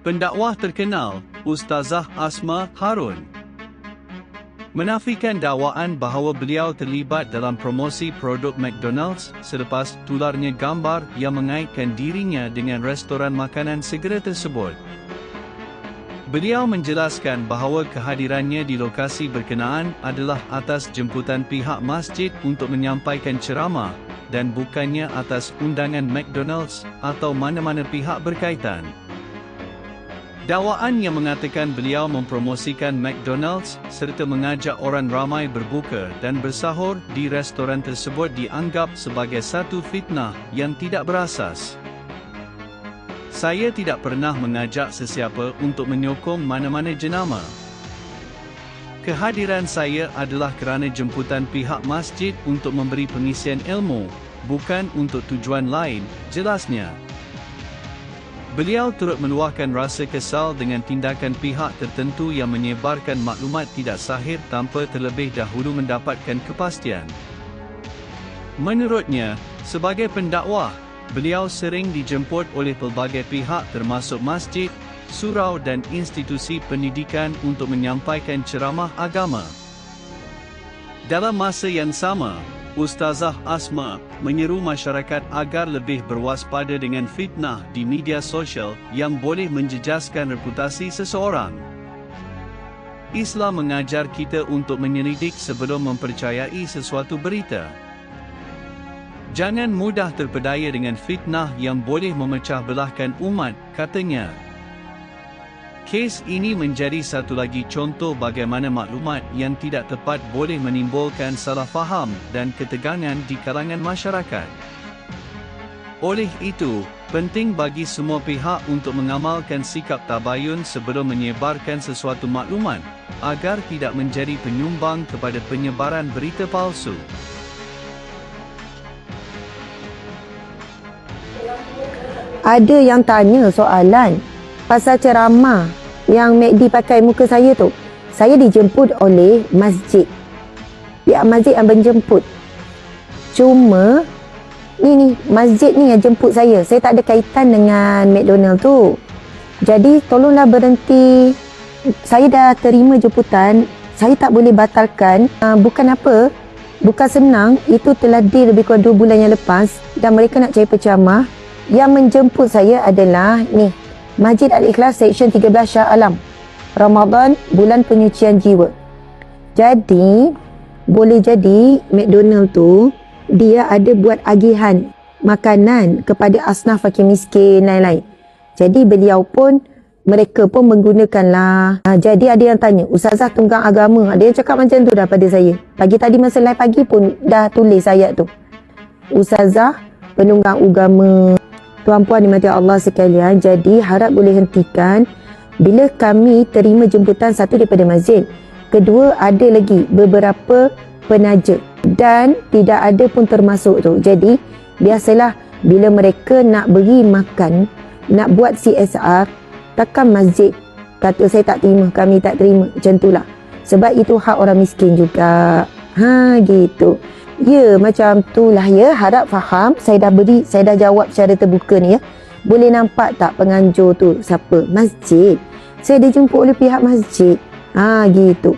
Pendakwah terkenal, Ustazah Asma Harun. Menafikan dakwaan bahawa beliau terlibat dalam promosi produk McDonald's selepas tularnya gambar yang mengaitkan dirinya dengan restoran makanan segera tersebut. Beliau menjelaskan bahawa kehadirannya di lokasi berkenaan adalah atas jemputan pihak masjid untuk menyampaikan ceramah dan bukannya atas undangan McDonald's atau mana-mana pihak berkaitan. Dakwaan yang mengatakan beliau mempromosikan McDonald's serta mengajak orang ramai berbuka dan bersahur di restoran tersebut dianggap sebagai satu fitnah yang tidak berasas. Saya tidak pernah mengajak sesiapa untuk menyokong mana-mana jenama. Kehadiran saya adalah kerana jemputan pihak masjid untuk memberi pengisian ilmu, bukan untuk tujuan lain, jelasnya. Beliau turut meluahkan rasa kesal dengan tindakan pihak tertentu yang menyebarkan maklumat tidak sahih tanpa terlebih dahulu mendapatkan kepastian. Menurutnya, sebagai pendakwah, beliau sering dijemput oleh pelbagai pihak termasuk masjid, surau dan institusi pendidikan untuk menyampaikan ceramah agama. Dalam masa yang sama, Ustazah Asma menyeru masyarakat agar lebih berwaspada dengan fitnah di media sosial yang boleh menjejaskan reputasi seseorang. Islam mengajar kita untuk menyelidik sebelum mempercayai sesuatu berita. Jangan mudah terpedaya dengan fitnah yang boleh memecah belahkan umat, katanya. Kes ini menjadi satu lagi contoh bagaimana maklumat yang tidak tepat boleh menimbulkan salah faham dan ketegangan di kalangan masyarakat. Oleh itu, penting bagi semua pihak untuk mengamalkan sikap tabayun sebelum menyebarkan sesuatu maklumat, agar tidak menjadi penyumbang kepada penyebaran berita palsu. Ada yang tanya soalan pasal ceramah yang MACD pakai muka saya tu. Saya dijemput oleh masjid. Pihak masjid yang menjemput. Cuma ni ni masjid ni yang jemput saya. Saya tak ada kaitan dengan McDonald tu. Jadi tolonglah berhenti. Saya dah terima jemputan. Saya tak boleh batalkan. Uh, bukan apa. Bukan senang. Itu telah di lebih kurang 2 bulan yang lepas. Dan mereka nak cari pecamah. Yang menjemput saya adalah ni. Masjid Al-Ikhlas Seksyen 13 Shah Alam. Ramadan bulan penyucian jiwa. Jadi boleh jadi McDonald tu dia ada buat agihan makanan kepada asnaf fakir miskin lain-lain. Jadi beliau pun mereka pun menggunakanlah. Ha, jadi ada yang tanya, Ustazah tunggang agama. Ada yang cakap macam tu dah pada saya. Pagi tadi masa live pagi pun dah tulis ayat tu. Ustazah penunggang agama Tuan-puan dimati Allah sekalian, jadi harap boleh hentikan bila kami terima jemputan satu daripada masjid. Kedua, ada lagi beberapa penaja dan tidak ada pun termasuk tu. Jadi, biasalah bila mereka nak beri makan, nak buat CSR, takkan masjid kata saya tak terima, kami tak terima. Macam itulah. Sebab itu hak orang miskin juga. Ha, gitu. Ya, macam tu lah ya. Harap faham. Saya dah beri, saya dah jawab secara terbuka ni ya. Boleh nampak tak penganjur tu siapa? Masjid. Saya dijemput oleh pihak masjid. Ha, gitu.